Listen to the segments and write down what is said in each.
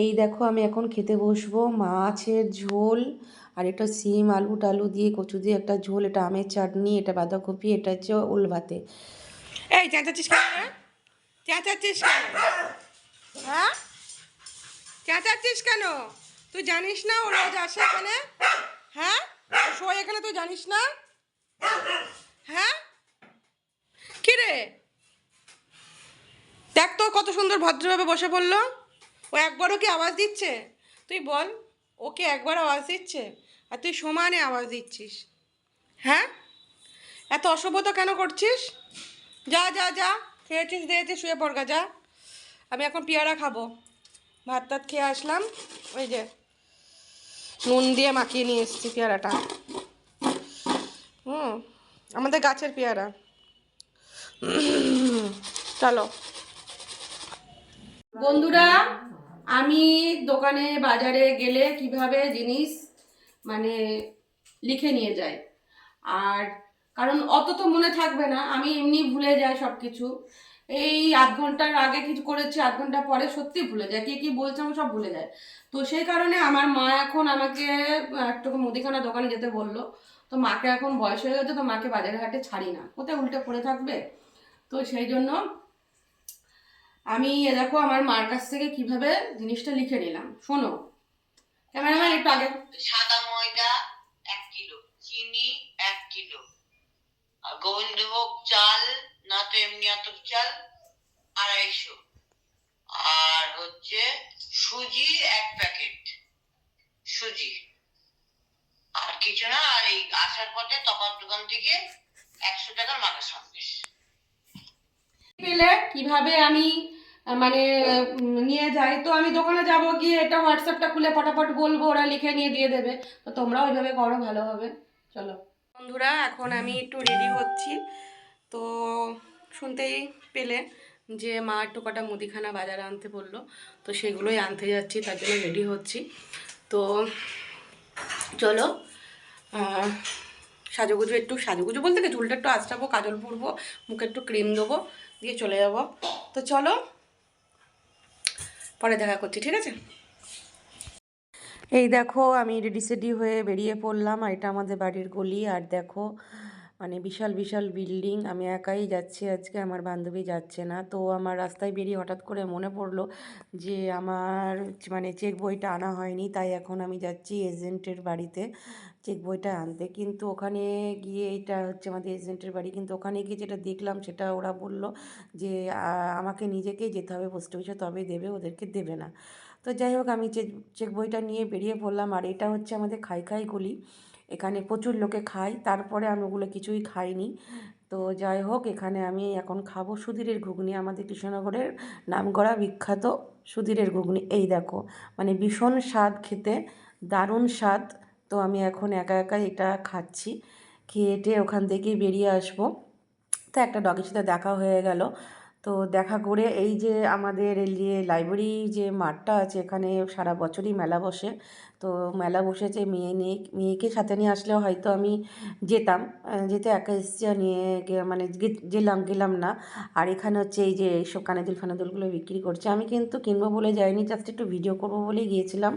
এই দেখো আমি এখন খেতে বসবো মাছের ঝোল আর এটা সিম, আলু টালু দিয়ে কচু দিয়ে একটা ঝোল, এটা আমের চাটনি, এটা বাঁধাকপি, এটা হচ্ছে ওল ভাতে। এই, চেঁচাচ্ছিস কেন? চেঁচাচ্ছিস কেন? হ্যাঁ? চেঁচাচ্ছিস কেন? তুই জানিস না ও রোজ আসে এখানে? হ্যাঁ? শোয় এখানে তুই জানিস না? হ্যাঁ? কি রে? দেখ তো কত সুন্দর ভদ্রভাবে বসে পড়ল। ও একবারও কি আওয়াজ দিচ্ছে? তুই বল, ওকে একবার আওয়াজ দিচ্ছে? আর তুই সমানে আওয়াজ দিচ্ছিস। হ্যাঁ? এত অসভ্যতা কেন করছিস? যা যা যা, খেয়েছিস, দিয়েছিস, শুয়ে পড়গা যা। আমি এখন পেয়ারা খাব। ভাত টাত খেয়ে আসলাম। ওই যে নুন দিয়ে মাখিয়ে নিয়ে এসেছি পেয়ারাটা। হুম, আমাদের গাছের পেয়ারা। চলো। বন্ধুরা আমি দোকানে বাজারে গেলে কীভাবে জিনিস মানে লিখে নিয়ে যাই। আর কারণ অত তো মনে থাকবে না, আমি এমনি ভুলে যাই সব কিছু এই আধ ঘণ্টার আগে কিছু করেছি, আধ ঘণ্টা পরে সত্যি ভুলে যায় কে কি বলছে আমি সব ভুলে যায় তো সেই কারণে আমার মা এখন আমাকে একটু মুদিখানা দোকানে যেতে বলল। তো মাকে এখন বয়স হয়ে গেছে, তো মাকে বাজারে ঘাটে ছাড়ি না। কোথায় উল্টে পড়ে থাকবে? তো সেই জন্য আমি এ দেখো আমার মার কাছ থেকে কীভাবে জিনিসটা লিখে নিলাম। শোনো। ক্যামেরাম্যান একটু আগে। সাদা ময়দা এক কিলো। চিনি এক কিলো। আর গোবিন্দভোগ চাল না তো এমনি আতপ চাল আড়াইশো। আর হচ্ছে সুজি এক প্যাকেট। সুজি। আর কিছু না আর এই আসার পথে তপার দোকান থেকে একশো টাকার মাথা সন্দেশ পেলে কীভাবে আমি মানে নিয়ে যাই। তো আমি দোকানে যাব গিয়ে এটা হোয়াটসঅ্যাপটা খুলে ফটাফট বলব, ওরা লিখে নিয়ে দিয়ে দেবে। তো তোমরাও ওইভাবে করো, ভালো হবে। চলো। বন্ধুরা, এখন আমি একটু রেডি হচ্ছি। তো শুনতেই পেলে যে মা একটু কটা মুদিখানা বাজারে আনতে বলল। তো সেগুলোই আনতে যাচ্ছি, তার জন্য রেডি হচ্ছি। তো চলো সাজুগুজু একটু, সাজুগুজু বলতে কি, চুলটা একটু আঁচড়াবো, কাজল পরবো মুখে একটু ক্রিম দেবো, দিয়ে চলে যাব। তো চলো পরে দেখা করছি, ঠিক আছে? এই দেখো, আমি রেডি সেডি হয়ে বেরিয়ে পড়লাম, আর এটা আমাদের বাড়ির গলি, আর দেখো মানে বিশাল বিশাল বিল্ডিং আমি একাই যাচ্ছি আজকে, আমার বান্ধবী যাচ্ছে না। তো আমার রাস্তায় বেরিয়ে হঠাৎ করে মনে পড়ল যে আমার মানে চেক বইটা আনা হয়নি, তাই এখন আমি যাচ্ছি এজেন্টের বাড়িতে চেক বইটা আনতে। কিন্তু ওখানে গিয়ে এটা হচ্ছে আমাদের এজেন্টের বাড়ি, কিন্তু ওখানে গিয়ে যেটা দেখলাম সেটা ওরা বলল যে আমাকে নিজেকেই যেতে হবে পোস্ট অফিসে তবে দেবে, ওদেরকে দেবে না। তো যাই হোক, আমি চেক চেক বইটা নিয়ে বেরিয়ে পড়লাম। আর এটা হচ্ছে আমাদের খাই খাই গলি। এখানে প্রচুর লোকে খায়, তারপরে আমি ওগুলো কিছুই খাইনি। তো যাই হোক, এখানে আমি এখন খাব সুধীরের ঘুগনি, আমাদের কৃষ্ণনগরের নামকরা বিখ্যাত সুধীরের ঘুগনি। এই দেখো মানে ভীষণ স্বাদ খেতে, দারুণ স্বাদ। তো আমি এখন একা একা এটা খাচ্ছি খেয়ে টেয়ে ওখান থেকেই বেরিয়ে আসব। তো একটা ডগের সাথে দেখা হয়ে গেল। তো দেখা করে এই যে আমাদের যে লাইব্রেরি যে মাঠটা আছে, এখানে সারা বছরই মেলা বসে। তো মেলা বসেছে মেয়ে নিয়ে, মেয়েকে সাথে নিয়ে আসলেও হয়তো আমি যেতাম। যেতে একা এসছি নিয়ে মানে গেলাম গেলাম না। আর এখানে হচ্ছে এই যে এইসব কানেদুল ফানেদুলগুলো বিক্রি করছে। আমি কিন্তু কিনবো বলে যাইনি জাস্ট একটু ভিডিও করব বলেই গিয়েছিলাম।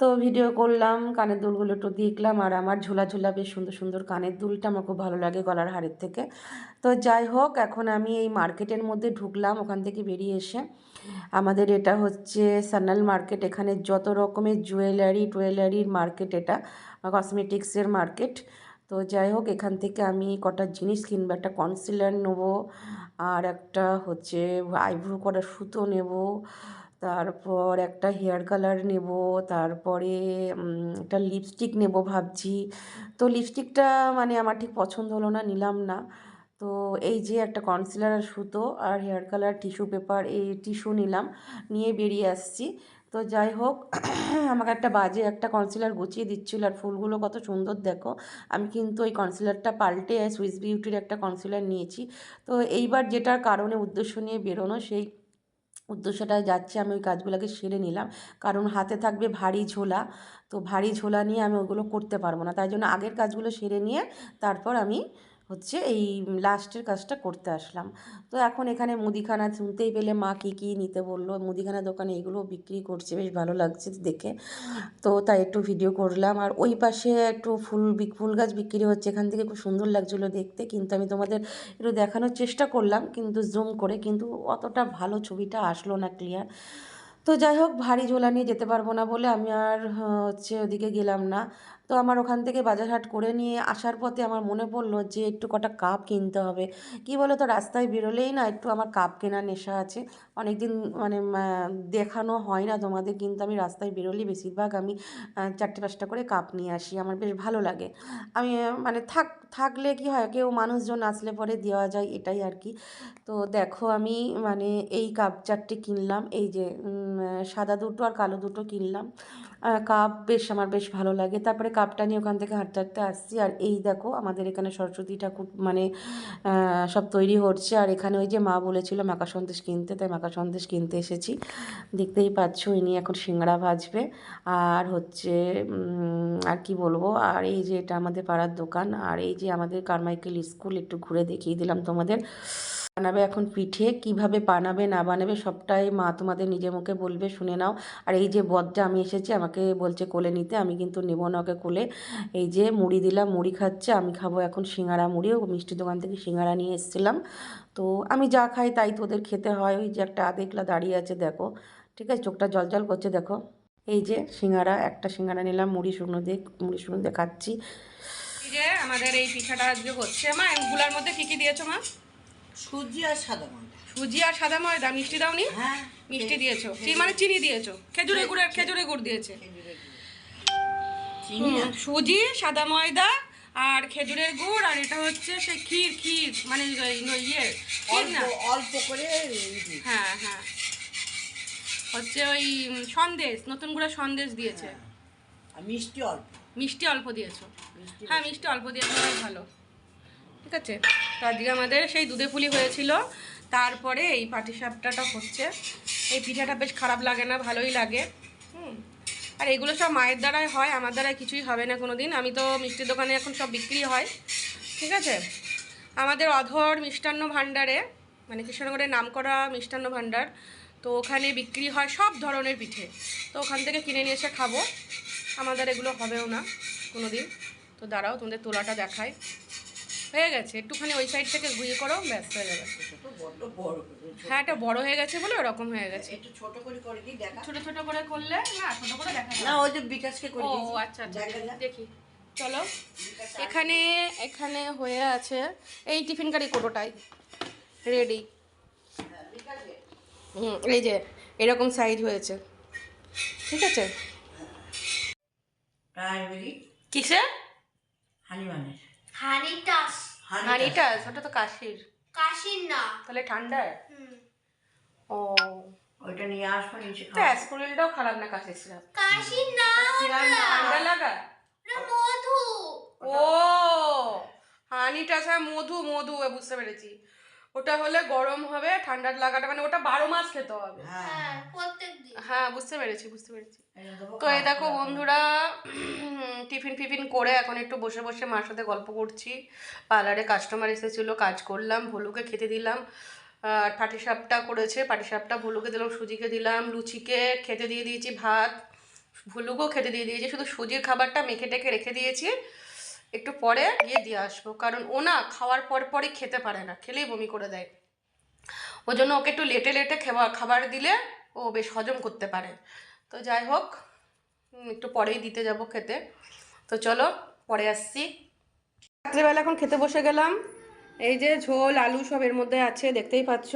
তো ভিডিও করলাম কানের দুলগুলো একটু দেখলাম আর আমার ঝোলা ঝোলা বেশ সুন্দর সুন্দর কানের দুলটা আমার খুব ভালো লাগে গলার হারের থেকে। তো যাই হোক, এখন আমি এই মার্কেটের মধ্যে ঢুকলাম, ওখান থেকে বেরিয়ে এসে। আমাদের এটা হচ্ছে সান্নাল মার্কেট। এখানে যত রকমের জুয়েলারি টুয়েলারির মার্কেট এটা কসমেটিক্সের মার্কেট তো যাই হোক, এখান থেকে আমি কটা জিনিস কিনবো, একটা কনসিলার নেব, আর একটা হচ্ছে আইব্রো করার সুতো নেব, তারপর একটা হেয়ার কালার নেব, তারপরে একটা লিপস্টিক নেব ভাবছি। তো লিপস্টিকটা মানে আমার ঠিক পছন্দ হলো না, নিলাম না। তো এই যে একটা কনসিলার আর সুতো আর হেয়ার কালার টিস্যু পেপার এই টিস্যু নিলাম, নিয়ে বেরিয়ে আসছি। তো যাই হোক, আমাকে একটা বাজে একটা কনসিলার গুছিয়ে দিচ্ছিল আর ফুলগুলো কত সুন্দর দেখো। আমি কিন্তু ওই কনসিলারটা পাল্টে সুইস বিউটির একটা কনসিলার নিয়েছি। তো এইবার যেটার কারণে উদ্দেশ্য নিয়ে বেরোনো, সেই উদ্দেশ্যটায় যাচ্ছে আমি ওই কাজগুলোকে সেরে নিলাম। কারণ হাতে থাকবে ভারী ঝোলা, তো ভারী ঝোলা নিয়ে আমি ওগুলো করতে পারব না। তাই জন্য আগের কাজগুলো সেরে নিয়ে তারপর আমি হচ্ছে এই লাস্টের কাজটা করতে আসলাম। তো এখন এখানে মুদিখানা শুনতেই পেলে মা কী কী নিতে বলল, মুদিখানা দোকানে এগুলো বিক্রি করছে, বেশ ভালো লাগছে দেখে। তো তাই একটু ভিডিও করলাম। আর ওই পাশে একটু ফুল ফুল গাছ বিক্রি হচ্ছে, এখান থেকে খুব সুন্দর লাগছিল দেখতে, কিন্তু আমি তোমাদের একটু দেখানোর চেষ্টা করলাম, কিন্তু জুম করে, কিন্তু অতটা ভালো ছবিটা আসলো না ক্লিয়ার তো যাই হোক ভারী ঝোলা নিয়ে যেতে পারব না বলে আমি আর হচ্ছে ওদিকে গেলাম না। তো আমার ওখান থেকে বাজার হাট করে নিয়ে আসার পথে আমার মনে পড়ল যে একটু কটা কাপ কিনতে হবে। কি বলো তো রাস্তায় বেরোলেই না একটু আমার কাপ কেনার নেশা আছে। অনেক দিন মানে দেখানো হয় না তোমাদের, কিন্তু আমি রাস্তায় বেরোলেই বেশিরভাগ আমি চারটে পাঁচটা করে কাপ নিয়ে আসি। আমার বেশ ভালো লাগে। আমি মানে থাক, থাকলে কি হয়, কেউ মানুষজন আসলে পরে দেওয়া যায়, এটাই আর কি। তো দেখো আমি মানে এই কাপ চারটে কিনলাম, এই যে সাদা দুটো আর কালো দুটো কিনলাম। কাপ বেশ আমার বেশ ভালো লাগে। তারপরে কাপটা নিয়ে ওখান থেকে হাঁটতে হাঁটতে আসছি। আর এই দেখো, আমাদের এখানে সরস্বতী ঠাকুর মানে সব তৈরি হচ্ছে। আর এখানে ওই যে মা বলেছিল মাকা সন্দেশ কিনতে, তাই মাকা সন্দেশ কিনতে এসেছি। দেখতেই পাচ্ছ, ইনি এখন সিঙ্গাড়া ভাজবে। আর হচ্ছে আর কি বলব? আর এই যে এটা আমাদের পাড়ার দোকান। আর এই যে আমাদের কারমাইকেল স্কুল, একটু ঘুরে দেখিয়ে দিলাম তোমাদের। বানাবে, এখন পিঠে কীভাবে বানাবে, না বানাবে, সবটাই মা তোমাদের নিজের মুখে বলবে, শুনে নাও। আর এই যে বদটা আমি এসেছি, আমাকে বলছে কোলে নিতে, আমি কিন্তু নেব না ওকে কোলে। এই যে মুড়ি দিলাম, মুড়ি খাচ্ছে, আমি খাব এখন সিঙ্গারা মুড়ি, ও মিষ্টি দোকান থেকে সিঙ্গারা নিয়ে এসেছিলাম। তো আমি যা খাই তাই তো ওদের খেতে হয়, ওই যে একটা আধেকলা দাঁড়িয়ে আছে, দেখো। ঠিক আছে, চোখটা জল জল করছে, দেখো। এই যে সিঙ্গারা, একটা সিঙ্গারা নিলাম, মুড়ি শুকনো দিয়ে, মুড়ি শুকনো দিয়ে খাচ্ছি। যে আমাদের এই পিঠাটা আজকে হচ্ছে, মা, এগুলার মধ্যে কি কি দিয়েছ, মা? সুজি আর সাদা ময়দা। সুজি আর সাদা ময়দা মিষ্টি দাওনি? হ্যাঁ মিষ্টি দিয়েছ। মানে চিনি দিয়েছ? খেজুরের গুড়ের খেজুরের গুড় দিয়েছে। সুজি সাদা ময়দা আর খেজুরের গুড় আর এটা হচ্ছে সেই ক্ষীর ক্ষীর মানে ইয়ে অল্প করে হ্যাঁ হ্যাঁ। হচ্ছে ওই সন্দেশ নতুন করে সন্দেশ দিয়েছে। মিষ্টি অল্প। মিষ্টি অল্প দিয়েছ। হ্যাঁ মিষ্টি অল্প দিয়েছ ভালো। ঠিক আছে? তো আজকে আমাদের সেই দুধে পুলি হয়েছিল। তারপরে এই পাটিসাপটাটা হচ্ছে। এই পিঠাটা বেশ খারাপ লাগে না, ভালোই লাগে। হুম। আর এগুলো সব মায়ের দ্বারাই হয়, আমার দ্বারাই কিছুই হবে না কোনো দিন আমি তো মিষ্টির দোকানে এখন সব বিক্রি হয়। ঠিক আছে? আমাদের অধর মিষ্টান্ন ভাণ্ডারে মানে কৃষ্ণনগরের নামকরা মিষ্টান্ন ভাণ্ডার, তো ওখানে বিক্রি হয় সব ধরনের পিঠে। তো ওখান থেকে কিনে নিয়ে এসে খাব। আমাদের এগুলো হবেও না কোনো দিন তো দাঁড়াও, তোমাদের তোলাটা দেখায় হয়ে গেছে। একটুখানি ওই সাইড থেকে ঘুরিয়ে করো ব্যাস হয়ে যাবে। হ্যাঁ এটা বড় হয়ে গেছে বলে ওরকম হয়ে গেছে। একটু ছোট করে করে দিই দেখা। ছোট ছোট করে করলে না ছোট করে দেখা না ওই যে বিকাশকে করে ও আচ্ছা আচ্ছা দেখি চলো। এখানে এখানে হয়ে আছে এই টিফিন কারি কোটোটাই রেডি হুম এই যে এরকম সাইজ হয়েছে। ঠিক আছে? প্রাইমারি কিসে? হানি মানে হানিটাস ওটা তো কাশির। কাশির না। তাহলে ঠান্ডা হুম। ও। ওইটা নিয়ে আসব নিচে তো অ্যাসপিরিনটাও খারাপ না কাশির সিরাপ? কাশির না ঠান্ডা লাগা? ওটা মধু। ও হানিটাস হ্যাঁ মধু মধু বুঝতে পেরেছি। ওটা হলে গরম হবে ঠান্ডার লাগাটা মানে ওটা বারো মাস খেতে হবে। হ্যাঁ হ্যাঁ প্রত্যেক দিন। হ্যাঁ বুঝতে পেরেছি বুঝতে পেরেছি। তো এই দেখো বন্ধুরা টিফিন ফিফিন করে এখন একটু বসে বসে মার সাথে গল্প করছি। পার্লারে কাস্টমার এসেছিল কাজ করলাম ভলুকে খেতে দিলাম। আর পাটিসাপটা করেছে পাটিসাপটা ভলুকে দিলাম সুজিকে দিলাম লুচিকে খেতে দিয়ে দিয়েছি ভাত ভুলুকেও খেতে দিয়ে দিয়েছি শুধু সুজির খাবারটা মেখে টেখে রেখে দিয়েছি। একটু পরে গিয়ে দিয়ে আসব। কারণ ও না খাওয়ার পর পরই খেতে পারে না, খেলেই বমি করে দেয়। ওই জন্য ওকে একটু লেটে লেটে খাবার খাবার দিলে ও বেশ হজম করতে পারে। তো যাই হোক একটু পরেই দিতে যাব খেতে। তো চলো, পরে আসছি। রাত্রেবেলা এখন খেতে বসে গেলাম। এই যে ঝোল, আলু সব এর মধ্যে আছে, দেখতেই পাচ্ছ।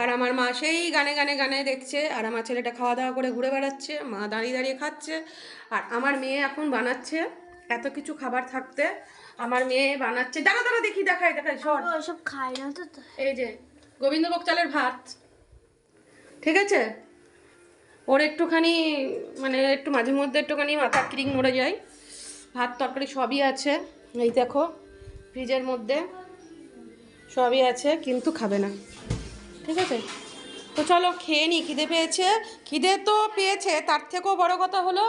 আর আমার মা সেই গানে গানে গানে দেখছে, আর আমার ছেলেটা খাওয়া দাওয়া করে ঘুরে বেড়াচ্ছে, মা দাঁড়িয়ে দাঁড়িয়ে খাচ্ছে, আর আমার মেয়ে এখন বানাচ্ছে এত কিছু খাবার থাকতে আমার মেয়ে বানাচ্ছে। দাঁড়া দাঁড়া দেখি দেখাই দেখাই সর। ওসব খাই না তো। এই যে গোবিন্দভোগ চালের ভাত। ঠিক আছে? ওর একটুখানি মানে একটু মাঝে মধ্যে একটুখানি মাথা ক্রিং মরে যায়। ভাত তরকারি সবই আছে। এই দেখো ফ্রিজের মধ্যে সবই আছে কিন্তু খাবে না। ঠিক আছে? তো চলো খেয়ে নি খিদে পেয়েছে। খিদে তো পেয়েছে তার থেকেও বড় কথা হলো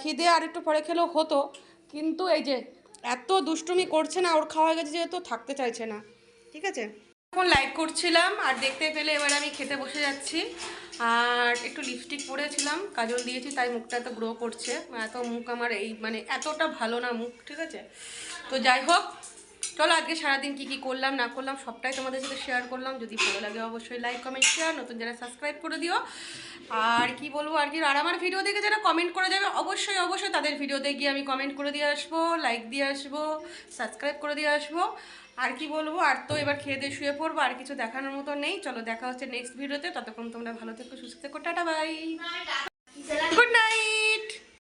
খিদে আর একটু পরে খেলেও হতো। কিন্তু এই যে এত দুষ্টুমি করছে না, ওর খাওয়া গেছে যেহেতু থাকতে চাইছে না। ঠিক আছে? এখন লাইক করছিলাম আর দেখতে পেলে এবার আমি খেতে বসে যাচ্ছি। আর একটু লিপস্টিক পরেছিলাম, কাজল দিয়েছি, তাই মুখটা এত গ্রো করছে। এত মুখ আমার এই মানে এতটা ভালো না মুখ, ঠিক আছে? তো যাই হোক চলো আজকে সারাদিন কি কি করলাম না করলাম সবটাই তোমাদের সাথে শেয়ার করলাম। যদি ভালো লাগে অবশ্যই লাইক কমেন্ট শেয়ার নতুন যারা সাবস্ক্রাইব করে দিও। আর কি বলব আর কি আর আমার ভিডিও দেখে যারা কমেন্ট করে যাবে অবশ্যই অবশ্যই তাদের ভিডিওতে গিয়ে আমি কমেন্ট করে দিয়ে আসব লাইক দিয়ে আসব সাবস্ক্রাইব করে দিয়ে আসব। আর কি বলব আর তো এবার খেয়ে দিয়ে শুয়ে পড়ব আর কিছু দেখানোর মতো নেই। চলো দেখা হচ্ছে নেক্সট ভিডিওতে ততক্ষণ তোমরা ভালো থেকো সুস্থ থেকো টাটা বাই গুড